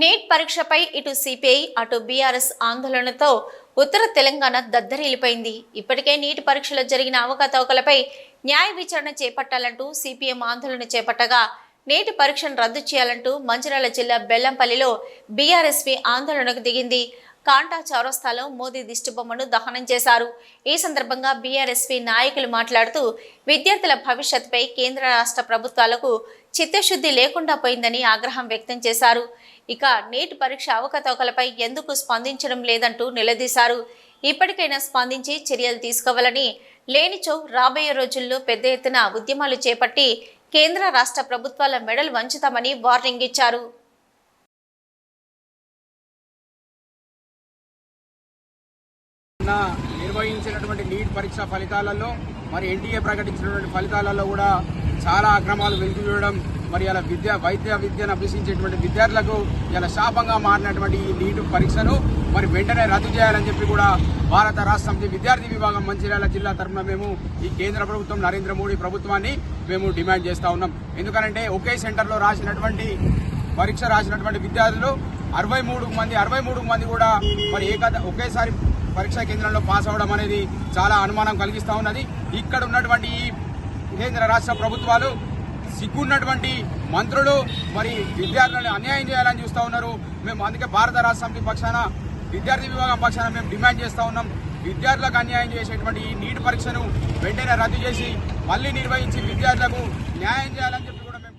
Neat పరీక్షపై ఇటు CPI అటు BRS ఆందోళనతో ఉత్తర తెలంగాణ దద్దరిల్లిపోయింది. ఇప్పటికే నీటి పరీక్షలో జరిగిన అవకతవకలపై న్యాయ విచారణ చేపట్టాలంటూ సిపిఎం ఆందోళన చేపట్టగా నీటి పరీక్షను రద్దు చేయాలంటూ మంచిర్యాల జిల్లా బెల్లంపల్లిలో బీఆర్ఎస్పీ ఆందోళనకు దిగింది. కాంటా చౌరస్తాలో మోదీ దిష్టిబొమ్మను దహనం చేశారు. ఈ సందర్భంగా బీఆర్ఎస్పీ నాయకులు మాట్లాడుతూ విద్యార్థుల భవిష్యత్తుపై కేంద్ర రాష్ట్ర ప్రభుత్వాలకు చిత్తశుద్ధి లేకుండా పోయిందని ఆగ్రహం వ్యక్తం చేశారు. ఇక నీట్ పరీక్ష అవకతవకలపై ఎందుకు స్పందించడం లేదంటూ నిలదీశారు. ఇప్పటికైనా స్పందించి చర్యలు తీసుకోవాలని లేనిచో రాబోయే రోజుల్లో పెద్ద ఎత్తున ఉద్యమాలు చేపట్టి కేంద్ర రాష్ట్ర ప్రభుత్వాల మెడలు వంచుతామని వార్నింగ్ ఇచ్చారు. నిన్న నిర్వహించినటువంటి నీట్ పరీక్ష ఫలితాలలో మరి ఎన్టీఏ ప్రకటించినటువంటి ఫలితాలలో కూడా చాలా అక్రమాలు వెలుగు చూడడం మరి ఇలా విద్య వైద్య విద్యను అభ్యసించేటువంటి విద్యార్థులకు ఇలా శాపంగా మారినటువంటి ఈ నీట్ పరీక్షను మరి వెంటనే రద్దు చేయాలని చెప్పి కూడా భారత రాష్ట్ర సమితి విద్యార్థి విభాగం మంచిర్యాల జిల్లా తరఫున మేము ఈ కేంద్ర ప్రభుత్వం నరేంద్ర మోడీ ప్రభుత్వాన్ని మేము డిమాండ్ చేస్తా ఉన్నాం. ఎందుకంటే ఒకే సెంటర్లో రాసినటువంటి పరీక్ష రాసినటువంటి విద్యార్థులు అరవై మూడు మంది అరవై మూడు మంది కూడా మరి ఏక ఒకేసారి పరీక్షా కేంద్రంలో పాస్ అవ్వడం అనేది చాలా అనుమానం కలిగిస్తూ ఉన్నది. ఇక్కడ ఉన్నటువంటి ఈ కేంద్ర రాష్ట్ర ప్రభుత్వాలు సిగ్గున్నటువంటి మంత్రులు మరి విద్యార్థులను అన్యాయం చేయాలని చూస్తూ ఉన్నారు. మేము అందుకే భారత రాష్ట్ర సమితి పక్షాన విద్యార్థి విభాగం పక్షాన మేము డిమాండ్ చేస్తూ ఉన్నాం. విద్యార్థులకు అన్యాయం చేసేటువంటి ఈ నీట్ పరీక్షను వెంటనే రద్దు చేసి మళ్ళీ నిర్వహించి విద్యార్థులకు న్యాయం చేయాలని చెప్పి